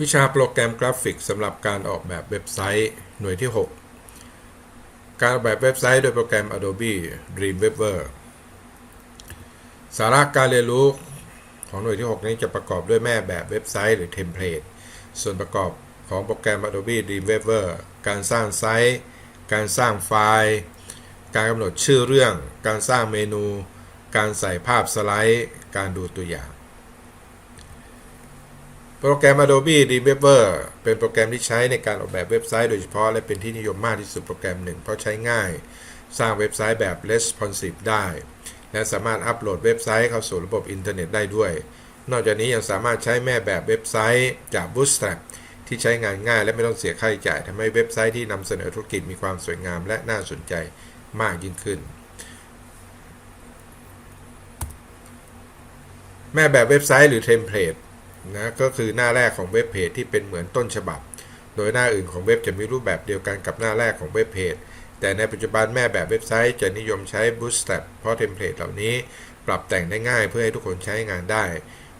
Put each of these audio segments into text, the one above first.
วิชาโปรแกรมกราฟิกสำหรับการออกแบบเว็บไซต์หน่วยที่ 6 การออกแบบเว็บไซต์โดยโปรแกรม Adobe Dreamweaver สาระการเรียนรู้ของหน่วยที่ 6 นี้จะประกอบด้วยแม่แบบเว็บไซต์หรือเทมเพลตส่วนประกอบของโปรแกรม Adobe Dreamweaver การสร้างไซต์ การสร้างไฟล์ การกำหนดชื่อเรื่อง การสร้างเมนู การใส่ภาพสไลด์ การดูตัวอย่าง โปรแกรม Adobe Dreamweaver เป็นโปรแกรมที่ใช้ในการออกแบบเว็บไซต์โดยเฉพาะและเป็นที่นิยมมากที่สุดโปรแกรมหนึ่ง เพราะใช้ง่าย สร้างเว็บไซต์แบบ responsive ได้ และสามารถอัปโหลดเว็บไซต์เข้าสู่ระบบอินเทอร์เน็ตได้ด้วย นอกจากนี้ยังสามารถใช้แม่แบบเว็บไซต์จาก Bootstrap ที่ใช้งานง่ายและไม่ต้องเสียค่าใช้จ่ายทำให้เว็บไซต์ที่นำเสนอธุรกิจมีความสวยงามและน่าสนใจมากยิ่งขึ้นแม่แบบเว็บไซต์หรือเทมเพลต นะก็คือหน้าแรกของเว็บเพจที่เป็นเหมือนต้นฉบับ โดยหน้าอื่นของเว็บจะมีรูปแบบเดียวกันกับหน้าแรกของเว็บเพจ แต่ในปัจจุบันแม่แบบเว็บไซต์จะนิยมใช้ Bootstrap เพราะเทมเพลตเหล่านี้ปรับแต่งได้ง่ายเพื่อให้ทุกคนใช้งานได้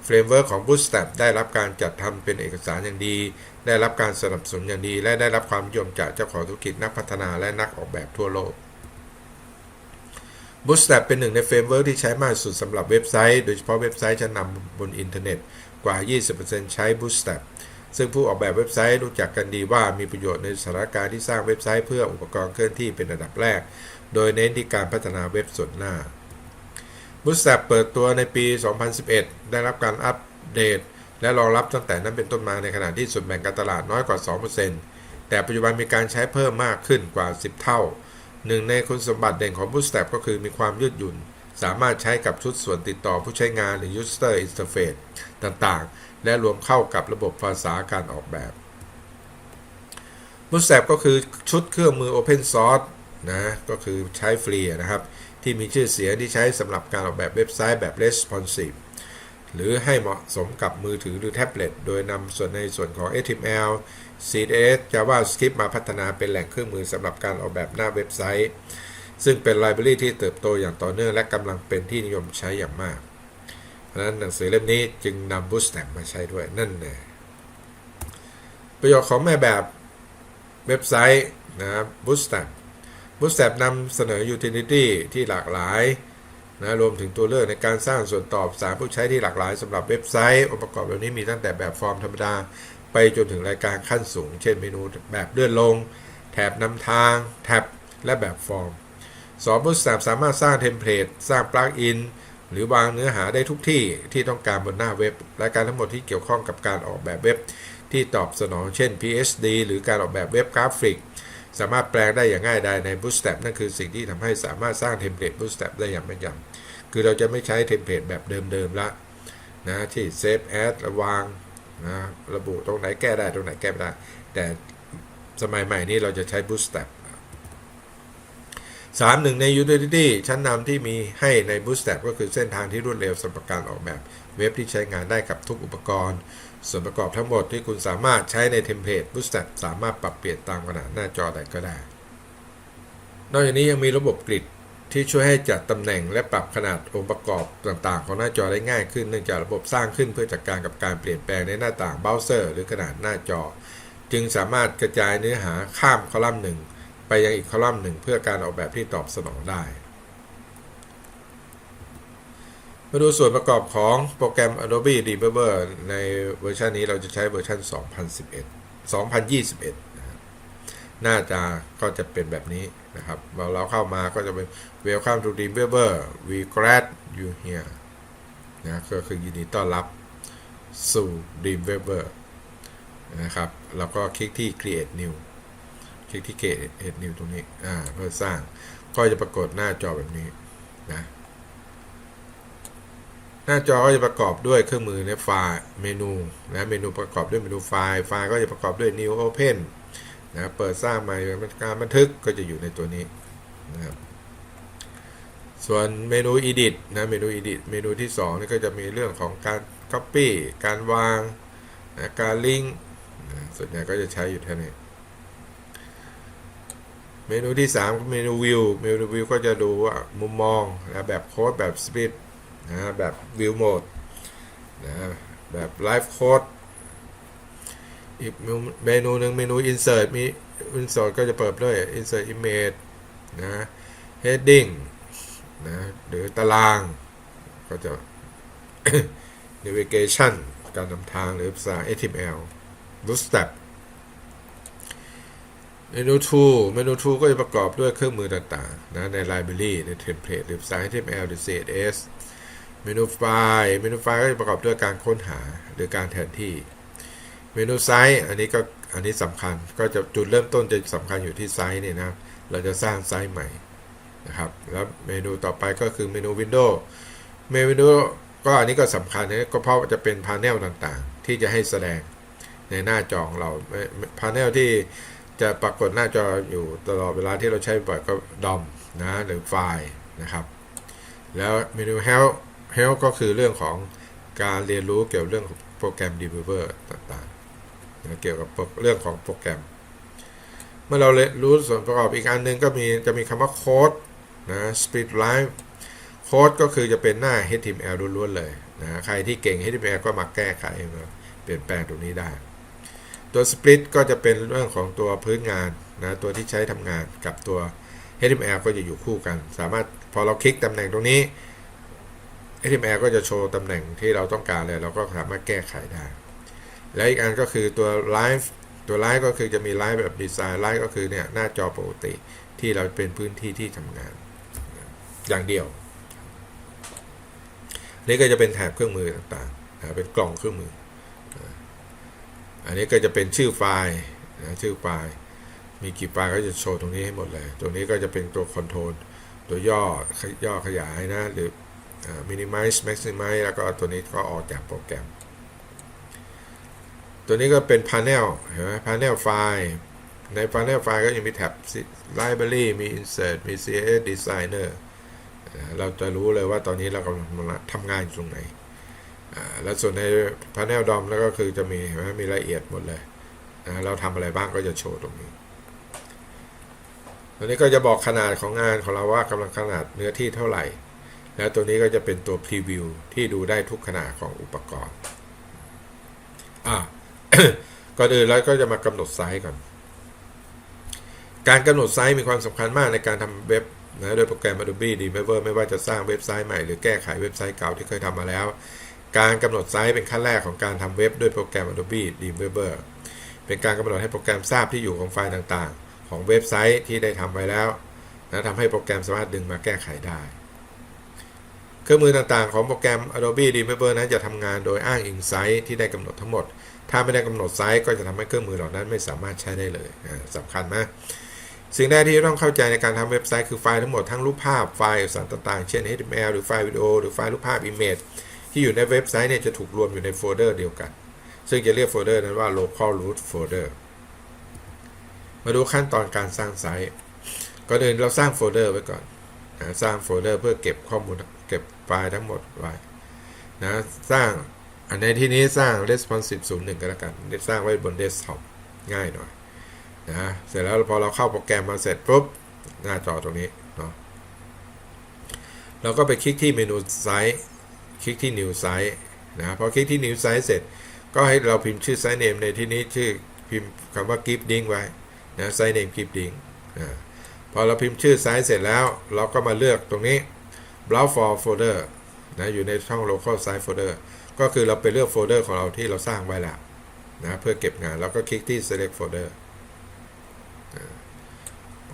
เฟรมเวิร์กของ Bootstrap ได้รับการจัดทำเป็นเอกสารอย่างดี ได้รับการสนับสนุนอย่างดี และได้รับความนิยมจากเจ้าของธุรกิจนักพัฒนาและนักออกแบบทั่วโลก Bootstrap เป็นหนึ่งในเฟรมเวิร์กที่ใช้มากที่สุดสำหรับเว็บไซต์ โดยเฉพาะเว็บไซต์ชั้นนำบนอินเทอร์เน็ต กว่า 20%ใช้ Bootstrap ซึ่งผู้ออกแบบเว็บไซต์รู้จักกันดีว่ามีประโยชน์ในสถานการณ์ที่สร้างเว็บไซต์เพื่ออุปกรณ์เคลื่อนที่เป็นระดับแรก โดยเน้นที่การพัฒนาเว็บส่วนหน้า Bootstrap เปิดตัวในปี 2011 ได้รับการอัปเดต และรองรับตั้งแต่นั้นเป็นต้นมาในขณะที่ส่วนแบ่งการตลาดน้อยกว่า 2%แต่ปัจจุบันมีการใช้เพิ่มมากขึ้นกว่า 10 เท่าหนึ่งในคุณสมบัติเด่นของ Bootstrap ก็คือมีความยืดหยุ่น สามารถใช้กับชุดส่วนติดต่อผู้ใช้งานหรือ User Interface ต่างๆ และรวมเข้ากับระบบภาษาการออกแบบ Bootstrap ก็คือชุดเครื่องมือ Open Source นะก็คือใช้ฟรีนะครับ ที่มีชื่อเสียงที่ใช้สำหรับการออกแบบเว็บไซต์แบบ responsive หรือให้เหมาะสมกับมือถือหรือแท็บเล็ต โดยนำส่วนในส่วนของ HTML CSS JavaScript มาพัฒนาเป็นแหล่งเครื่องมือสำหรับการออกแบบหน้าเว็บไซต์ ซึ่งเป็นไลบรารีที่เติบโตอย่างต่อเนื่องและกำลังเป็นที่นิยมใช้อย่างมาก เพราะฉะนั้นหนังสือเล่มนี้จึงนำ Bootstrap มาใช้ด้วยนั่นเองประโยชน์ของแม่แบบเว็บไซต์นะครับ Bootstrap Bootstrap นำเสนอ utility ที่หลากหลายนะรวมถึงตัวเลือกในการสร้างส่วนตอบสารผู้ใช้ที่หลากหลายสำหรับเว็บไซต์องค์ประกอบเหล่านี้มีตั้งแต่แบบฟอร์มธรรมดา ไปจนถึงรายการขั้นสูง เช่นเมนูแบบเลื่อนลง แถบนำทาง แท็บและแบบฟอร์ม สอนบูสแ r สามารถสร้างเทมเพลตสร้างปลั๊กอินหรือวางเนื้อหาได้ทุกที่ที่ต้องการบนหน้าเว็บ และการทั้งหมดที่เกี่ยวข้องกับการออกแบบเว็บ ที่ตอบสนองเช่น PSD หรือการออกแบบเว็บกราฟิก สามารถแปลงได้อย่างง่ายดายใน Bootstrap นั่นคือสิ่งที่ทำให้สามารถสร้างเทมเพลต Bootstrap ได้อย่างแม่นยำคือเราจะไม่ใช้เทมเพลตแบบเดิมๆละนะที่เซฟแอดระวางนะระบุตรงไหนแก้ได้ตรงไหนแก้ไม่ได้ แต่สมัยใหม่นี้เราจะใช้ Bootstrap สามหนึ่งใน Utility ชั้นนำที่มีให้ใน Bootstrap ก็คือเส้นทางที่รวดเร็วสำหรับการออกแบบเว็บที่ใช้งานได้กับทุกอุปกรณ์ ส่วนประกอบทั้งหมดที่คุณสามารถใช้ในเทมเพลต Bootstrap สามารถปรับเปลี่ยนตามขนาดหน้าจอใดก็ได้ นอกจากนี้ยังมีระบบกริดที่ช่วยให้จัดตำแหน่งและปรับขนาดองค์ประกอบต่างๆ ของหน้าจอได้ง่ายขึ้นเนื่องจากระบบสร้างขึ้นเพื่อจัดการกับการเปลี่ยนแปลงในหน้าต่างเบราว์เซอร์ หรือขนาดหน้าจอ จึงสามารถกระจายเนื้อหาข้ามคอลัมน์หนึ่ง ไปยังอีกคอลัมน์หนึ่งเพื่อการออกแบบที่ตอบสนองได้ มาดูส่วนประกอบของโปรแกรม Adobe Dreamweaver ในเวอร์ชันนี้เราจะใช้เวอร์ชัน 2011 2021นะครับหน้าจาก็จะเป็นแบบนี้นะครับเราเราเข้ามาก็จะเป็น Welcome to Dreamweaver we glad you here นะก็คือยินดีต้อนรับสู่ Dreamweaver นะครับ แล้วก็คลิกที่ Create New คลิกที่ Create New ตรงนี้ อ่า เพื่อสร้าง ก็จะปรากฏหน้าจอแบบนี้นะ หน้าจอก็จะประกอบด้วยเครื่องมือในไฟล์เมนูนะ เมนูประกอบด้วยเมนูไฟล์ ไฟล์ก็จะประกอบด้วย New Open นะ เปิดสร้างใหม่การบันทึกก็จะอยู่ในตัวนี้นะครับส่วนเมนู edit นะ เมนู edit เมนูที่2นี่ก็จะมีเรื่องของการ copy การวางนะการลิงก์นะส่วนใหญ่ก็จะใช้อยู่เท่นี้ เมนูที่ 3 เมนู view เมนู view ก็จะดูว่ามุมมองนะแบบโค้ดแบบ split นะแบบ view mode นะแบบ live code อีกเมนูหนึ่งเมนู insert มี insert ก็จะเปิดด้วย insert image นะ heading นะหรือตารางก็จะ navigation การนำทางหรือภาษา HTML bootstrap เมนู tool เมนู tool ก็จะประกอบด้วยเครื่องมือต่างๆนะใน library ใน template หรือ HTML หรือ CSS เมนูไฟล์เมนูไฟล์ก็จะประกอบด้วยการค้นหาหรือการแทนที่ เมนูไซส์อันนี้ก็อันนี้สำคัญก็จะจุดเริ่มต้นจะสำคัญอยู่ที่ไซส์เนี่ยนะเราจะสร้างไซส์ใหม่นะครับแล้วเมนูต่อไปก็คือเมนู Windows เมนู Windows ก็อันนี้ก็สำคัญนะก็เพราะจะเป็นพาเนลต่างๆ ที่จะให้แสดงในหน้าจอของเราพาเนลที่ จะปรากฏหน้าจออยู่ตลอดเวลาที่เราใช้บ่อยก็ดอมนะหรือไฟล์นะครับ แล้วเมนู Help Help ก็คือเรื่องของการเรียนรู้เกี่ยวกับเรื่องของโปรแกรม Developer ต่างๆนะเกี่ยวกับเรื่องของโปรแกรม เมื่อเราเรียนรู้ส่วนประกอบอีกอันหนึ่งก็มีจะมีคำว่าโค้ดนะ Speed Live โค้ดก็คือจะเป็นหน้า HTML ล้วนๆเลยนะใครที่เก่ง HTML ก็มาแก้ไขมาเปลี่ยนแปลงตรงนี้ได้ ตัว Split ก็จะเป็นเรื่องของตัวพื้นงานนะตัวที่ใช้ทำงานกับตัว HTML ก็จะอยู่คู่กัน สามารถพอเราคลิกตำแหน่งตรงนี้ HTML ก็จะโชว์ตำแหน่งที่เราต้องการเลยเราก็สามารถแก้ไขได้ และอีกอันก็คือตัว Live ตัว Live ก็คือจะมี Live แบบดีไซน์ Live ก็คือเนี่ยหน้าจอปกติที่เราเป็นพื้นที่ที่ทำงาน อย่างเดียว นี่ก็จะเป็นแถบเครื่องมือต่างๆเป็นกล่องเครื่องมือ อันนี้ก็จะเป็นชื่อไฟล์นะชื่อไฟล์ มีกี่ไฟล์ก็จะโชว์ตรงนี้ให้หมดเลยตรงนี้ก็จะเป็นตัวคอนโทรลตัวย่อย่อขยายนะ หรือ minimize maximize แล้วก็ตัวนี้ก็ออกจากโปรแกรม ตัวนี้ก็เป็น panel เห็นไหม panel ไฟล์ใน panel ไฟล์ก็ยังมีแท็บ library มี insert มี CSS designer เราจะรู้เลยว่าตอนนี้เรากำลังทำงานอยู่ตรงไหน แล้วส่วนใน panel DOM แล้วก็คือจะมีเห็นไหมมีรายละเอียดหมดเลยนะเราทำอะไรบ้างก็จะโชว์ตรงนี้ตัวนี้ก็จะบอกขนาดของงานของเราว่ากำลังขนาดเนื้อที่เท่าไหร่ แล้วตัวนี้ก็จะเป็นตัวพรีวิวที่ดูได้ทุกขนาดของอุปกรณ์อ่าก่อนอื่นเราก็จะมากำหนดไซส์ก่อน การกำหนดไซส์มีความสำคัญมากในการทำเว็บนะโดยโปรแกรม Adobe Dreamweaver ไม่ว่าจะสร้างเว็บไซต์ใหม่หรือแก้ไขเว็บไซต์เก่าที่เคยทำมาแล้ว การกำหนดไซส์เป็นขั้นแรกของการทำเว็บด้วยโปรแกรม Adobe Dreamweaver เป็นการกำหนดให้โปรแกรมทราบที่อยู่ของไฟล์ต่างๆ ของเว็บไซต์ที่ได้ทำไว้แล้วนะทำให้โปรแกรมสามารถดึงมาแก้ไขได้ เครื่องมือต่างๆ ของโปรแกรม Adobe Dreamweaver นั้นจะทำงานโดยอ้างอิงไซส์ที่ได้กำหนดทั้งหมด ถ้าไม่ได้กำหนดไซส์ก็จะทำให้เครื่องมือเหล่านั้นไม่สามารถใช้ได้เลยสำคัญมากสิ่งแรกที่ต้องเข้าใจในการทำเว็บไซต์คือไฟล์ทั้งหมดทั้งรูปภาพไฟล์เอกสารต่างๆ เช่น HTML หรือไฟล์วิดีโอหรือไฟล์รูปภาพ image ที่อยู่ในเว็บไซต์เนี่ยจะถูกรวมอยู่ในโฟลเดอร์เดียวกัน ซึ่งจะเรียกโฟลเดอร์นั้นว่า local root folder มาดูขั้นตอนการสร้างไซต์ก่อนอื่นเราสร้างโฟลเดอร์ไว้ก่อนนะสร้างโฟลเดอร์เพื่อเก็บข้อมูลเก็บไฟล์ทั้งหมดไว้นะสร้างอันในที่นี้สร้าง responsive 01ก็แล้วกันสร้างไว้บน desktop ง่ายหน่อยนะเสร็จแล้วพอเราเข้าโปรแกรมมาเสร็จปุ๊บหน้าจอตรงนี้เนาะเราก็ไปคลิกที่เมนูไซต์ คลิกที่ new site นะพอคลิกที่ new site เสร็จ ก็ให้เราพิมพ์ชื่อ site name ในที่นี้ชื่อพิมพ์คำว่า give link ไว้นะ site name give link นะพอเราพิมพ์ชื่อไซต์เสร็จแล้ว เราก็มาเลือกตรงนี้ browse for folder นะอยู่ในช่อง local site folder ก็คือเราไปเลือกโฟลเดอร์ของเราที่เราสร้างไว้แล้วนะเพื่อเก็บงานแล้วก็คลิกที่ select folder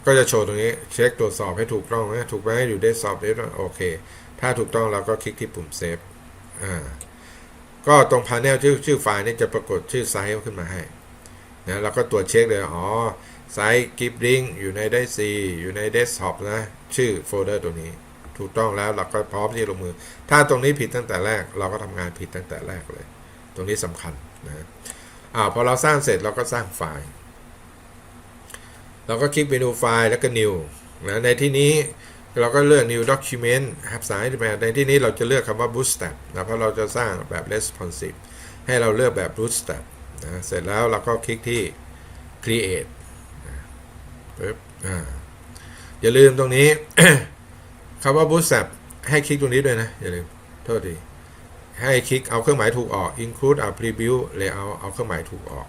ก็จะโชว์ตรงนี้เช็คตรวจสอบให้ถูกต้องนะถูกไหมอยู่ได้สอบได้โอเค ถ้าถูกต้องเราก็คลิกที่ปุ่มเซฟอ่าก็ตรงพาเนลชื่อชื่อไฟล์นี่จะปรากฏชื่อไซต์ขึ้นมาให้นะเราก็ตรวจเช็คเลยอ๋อไซต์กิฟต์ลิงอยู่ในได้ C อยู่ในเดสก์ท็อปนะ ชื่อโฟลเดอร์ตัวนี้ ถูกต้องแล้วเราก็พร้อมที่ลงมือ ถ้าตรงนี้ผิดตั้งแต่แรก เราก็ทำงานผิดตั้งแต่แรกเลย ตรงนี้สำคัญนะอ่าพอเราสร้างเสร็จเราก็สร้างไฟล์ เราก็คลิกเมนูไฟล์แล้วก็ new นะในที่นี้ เราก็เลือก new document ครับสายแบบในที่นี้เราจะเลือกคำว่า bootstrap นะเพราะเราจะสร้างแบบ responsive ให้เราเลือกแบบ bootstrap นะเสร็จแล้วเราก็คลิกที่ create ปึ๊บอ่าอย่าลืมตรงนี้คำว่า bootstrap ให้คลิกตรงนี้ด้วยนะ อย่าลืม โทษทีให้คลิกเอาเครื่องหมายถูกออก include เอา preview layout เอาเครื่องหมายถูกออก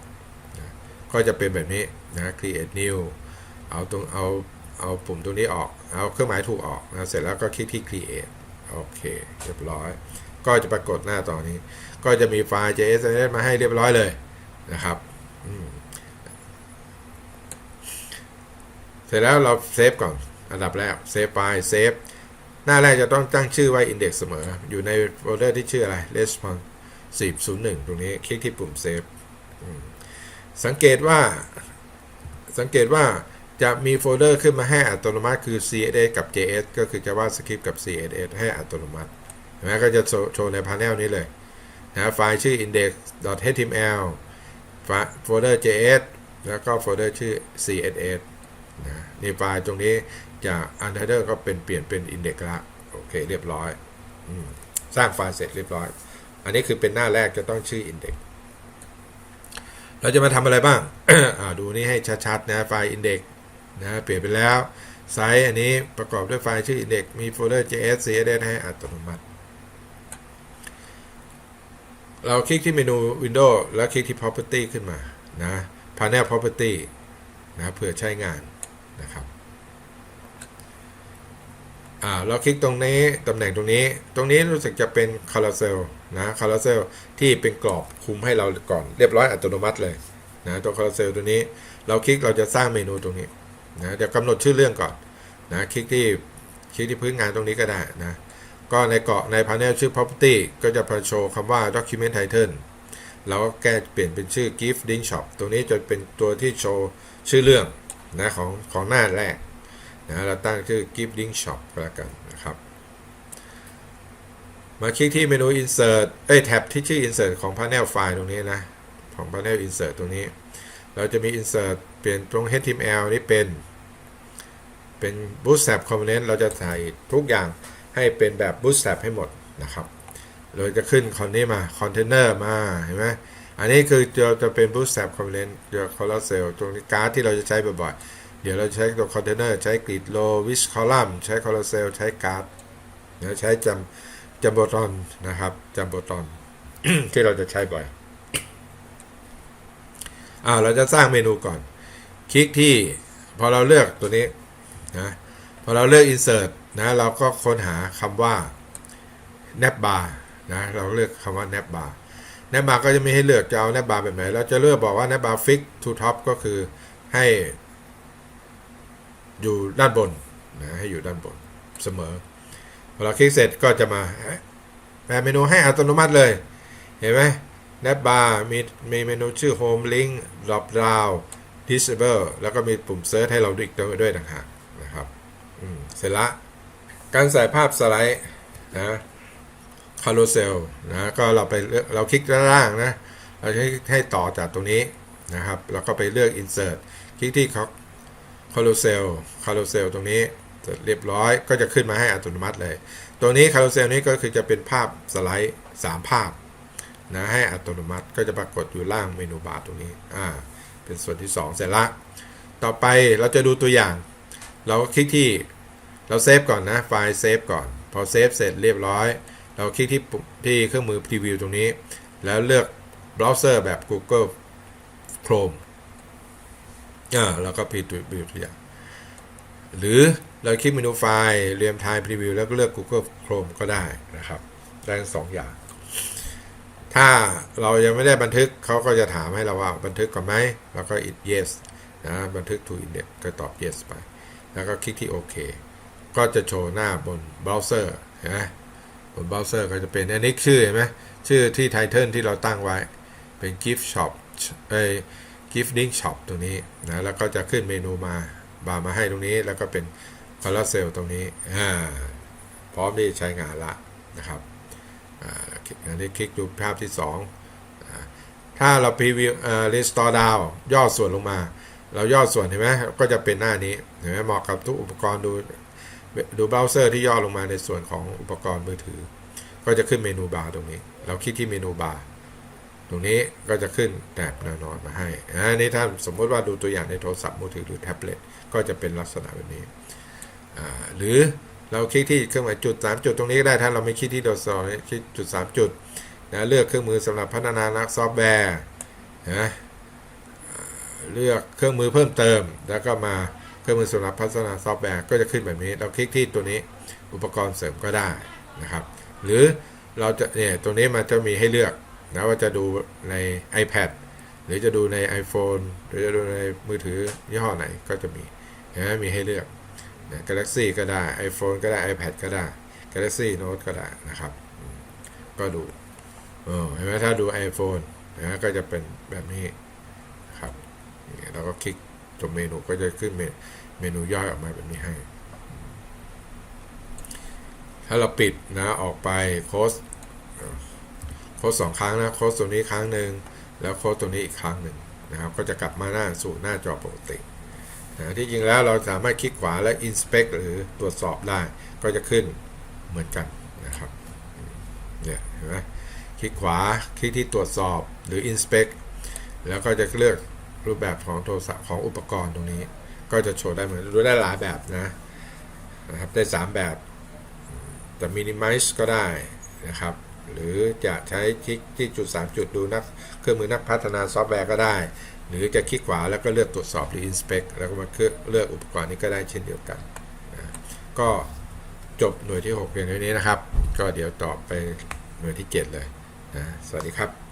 ก็จะเป็นแบบนี้นะ create new เอาตรงเอา เอาปุ่มตรงนี้ออก เอาเครื่องหมายถูกออกนะเสร็จแล้วก็คลิกที่ create โอเค เรียบร้อย ก็จะปรากฏหน้าตอนนี้ ก็จะมีไฟล์ JS มาให้เรียบร้อยเลยนะครับ เสร็จแล้วเราเซฟก่อน อันดับแรก เซฟไฟล์เซฟ หน้าแรกจะต้องตั้งชื่อไว้ index เสมอ อยู่ในโฟลเดอร์ที่ชื่ออะไร response 1001 ตรงนี้ คลิกที่ปุ่มเซฟ สังเกตว่า สังเกตว่า จะมีโฟลเดอร์ขึ้นมาให้อัตโนมัติคือ CSS กับ JS ก็คือ JavaScript กับ CSS ให้อัตโนมัตินไหมก็จะโชว์ในพาร์เนลนี้เลยนะไฟล์ชื่อ index.html โฟลเดอร์ JS แล้วก็โฟลเดอร์ชื่อ CSS นะนี่ไฟล์ตรงนี้จาก untitled ก็เป็นเปลี่ยนเป็น index ละโอเคเรียบร้อยอสร้างไฟล์เสร็จเรียบร้อย อันนี้คือเป็นหน้าแรกจะต้องชื่อ index เราจะมาทำอะไรบ้าง ดูนี่ให้ชัดๆนะไฟล์ index นะเปลี่ยนไปแล้วไซส์อันนี้ประกอบด้วยไฟล์ชื่อ index มีโฟลเดอร์ js css ให้อัตโนมัติ เราคลิกที่เมนู Windows แล้วคลิกที่ Property ขึ้นมานะ Panel Property นะเพื่อใช้งานนะครับอ่าเราคลิกตรงนี้ ตำแหน่งตรงนี้ ตรงนี้รู้สึกจะเป็น Carousel นะ Carousel ที่เป็นกรอบคุมให้เราก่อนเรียบร้อยอัตโนมัติเลยนะตัว Carousel ตัวนี้ เราคลิกเราจะสร้างเมนูตรงนี้ นะเดี๋ยวกำหนดชื่อเรื่องก่อนนะคลิกที่คลิกที่พื้นงานตรงนี้ก็ได้นะก็ในเกาะใน panel ชื่อ property ก็จะโชว์คำว่า document title เราก็แก้เปลี่ยนเป็นชื่อ gift link shop ตรงนี้จะเป็นตัวที่โชว์ชื่อเรื่องนะของของหน้าแรกนะเราตั้งชื่อ gift link shop ก็แล้วกันนะครับมาคลิกที่เมนู insert เอ้ยแท็บที่ชื่อ insert ของ panel file ตรงนี้นะ ของ panel insert ตรงนี้ เราจะมี insert เปลี่ยนตรง html นี่เป็น เป็น bootstrap component เราจะใส่ทุกอย่างให้เป็นแบบ bootstrap ให้หมดนะครับเราจะขึ้นคอนนี้มา container มาเห็นไหมอันนี้คือจะจะเป็น bootstrap component เดี๋ยว carousel ตรงนี้การ์ดที่เราจะใช้บ่อยๆ เดี๋ยวเราใช้ตัว container ใช้ grid row with column ใช้ carousel ใช้การ์ดเดี๋ยวใช้จำจำโบตอนนะครับจำโบตอนที่เราจะใช้บ่อย อ่าเราจะสร้างเมนูก่อน คลิกที่พอเราเลือกตัวนี้นะพอเราเลือก insert นะเราก็ค้นหาคำว่า nap bar นะเราเลือกคำว่า nap bar nap bar ก็จะไมีให้เลือกจะเอา nap bar แบบไหนเราจะเลือกบอกว่า nap bar fix to top ก็คือให้ อยู่ด้านบนนะให้อยู่ด้านบนเสมอพอเราคลิกเสร็จก็จะมาแปลเมนูให้อัตโนมัติเลย เห็นไหม nap bar มีมีเมนูชื่อ home link drop down disable แล้วก็มีปุ่ม search ให้เราด้วยด้วยต่างหากนะครับเสร็จละ การใส่ภาพสไลด์นะคาร์โรเซลนะก็เราไปเราคลิกด้านล่างนะ เราให้ให้ต่อจากตรงนี้นะครับ แล้วก็ไปเลือก insert คลิกที่คาร์โรเซลคาร์โรเซลตรงนี้เสร็จเรียบร้อยก็จะขึ้นมาให้อัตโนมัติเลย ตัวนี้คาร์โรเซลนี้ก็คือจะเป็นภาพสไลด์ 3 ภาพ นะให้อัตโนมัติก็จะปรากฏอยู่ล่างเมนูบาร์ตรงนี้อ่าเป็นส่วนที่ 2 เสร็จละต่อไปเราจะดูตัวอย่าง เราคลิกที่เราเซฟก่อนนะไฟล์เซฟก่อน พอเซฟเสร็จเรียบร้อย เราคลิกที่ที่เครื่องมือพรีวิวตรงนี้ แล้วเลือกเบราว์เซอร์แบบ Google Chrome อ่าแล้วก็พรีวิวตัวอย่างหรือเราคลิกเมนูไฟล์เรียมไทม์พรีวิวแล้วก็เลือก Google Chrome ก็ได้นะครับ ได้ทั้งสองอย่าง ถ้าเรายังไม่ได้บันทึกเขาก็จะถามให้เราว่าบันทึกก่อนไหมแล้วก็ it yes นะบันทึก to index ก็ตอบ yes ไป แล้วก็คลิกที่โอเคก็จะโชว์หน้าบนเบราว์เซอร์นไหมบนเบราว์เซอร์ก็จะเป็นอันนี้ชื่อเห็นไหมชื่อที่ไทเทิลที่เราตั้งไว้เป็น gift shop เอ้ gift link shop ตรงนี้นะแล้วก็จะขึ้นเมนูมาบาร์มาให้ตรงนี้แล้วก็เป็น carousel ตรงนี้อ่าพร้อมที่ใช้งานละนะครับ อันนี้คลิกดูภาพที่2อ่าถ้าเราพรีวิวอ่า restore down ย่อส่วนลงมา เราย่อส่วนเห็นไหมก็จะเป็นหน้านี้เห็นไหมเหมาะกับทุกอุปกรณ์ดูดูเบราว์เซอร์ที่ย่อลงมาในส่วนของอุปกรณ์มือถือ ก็จะขึ้นเมนูบาร์ตรงนี้ เราคลิกที่เมนูบาร์ตรงนี้ก็จะขึ้นแถบแนวนอนมาให้อันนี้ถ้าสมมติว่าดูตัวอย่างในโทรศัพท์มือถือหรือแท็บเล็ตก็จะเป็นลักษณะแบบนี้ หรือเราคลิกที่เครื่องหมายจุด 3 จุดตรงนี้ก็ได้ถ้าเราไม่คลิกที่โดดซอยคลิกจุด 3 จุด นะเลือกเครื่องมือสำหรับพัฒนานักซอฟต์แวร์นะเลือกเครื่องมือเพิ่มเติม แล้วก็มาเครื่องมือสำหรับพัฒนาซอฟต์แวร์ก็จะขึ้นแบบนี้ เราคลิกที่ตัวนี้อุปกรณ์เสริมก็ได้นะครับ หรือเราจะเนี่ยตัวนี้มันจะมีให้เลือกนะว่าจะดูใน iPad หรือจะดูใน iPhone หรือจะดูในมือถือยี่ห้อไหนก็จะมีนะมีให้เลือกนะ Galaxy ก็ได้ iPhone ก็ได้ iPad ก็ได้ Galaxy Note ก็ได้นะครับ ก็ดู เห็นไหมถ้าดู iPhone นะก็จะเป็นแบบนี้ครับเราก็คลิกตรงเมนูก็จะขึ้นเมเมนูย่อยออกมาแบบนี้ให้ ถ้าเราปิดนะออกไปโค้ดโค้ดสองครั้งนะโค้ดตัวนี้ครั้งหนึ่งแล้วโค้ดตัวนี้อีกครั้งหนึ่งนะครับ ก็จะกลับมาหน้าสู่หน้าจอปกตินะที่จริงแล้วเราสามารถคลิกขวาและ inspect หรือตรวจสอบได้ ก็จะขึ้นเหมือนกันนะครับเนี่ยเห็นไหม คลิกขวา คลิกที่ตรวจสอบหรือ inspect แล้วก็จะเลือกรูปแบบของโทรศัพท์ของอุปกรณ์ตรงนี้ ก็จะโชว์ได้เหมือนดูได้หลายแบบนะนะครับได้ 3 แบบจะ minimize ก็ได้นะครับ หรือจะใช้คลิกที่จุด 3 จุดดูนักเครื่องมือนักพัฒนาซอฟต์แวร์ก็ได้ หรือจะคลิกขวาแล้วก็เลือกตรวจสอบหรือ inspect แล้วก็มาเลือกอุปกรณ์นี้ก็ได้เช่นเดียวกันนะก็จบหน่วยที่ 6 เพียงเท่านี้นะครับ ก็เดี๋ยวต่อไปหน่วยที่ 7 เลย สวัสดีครับ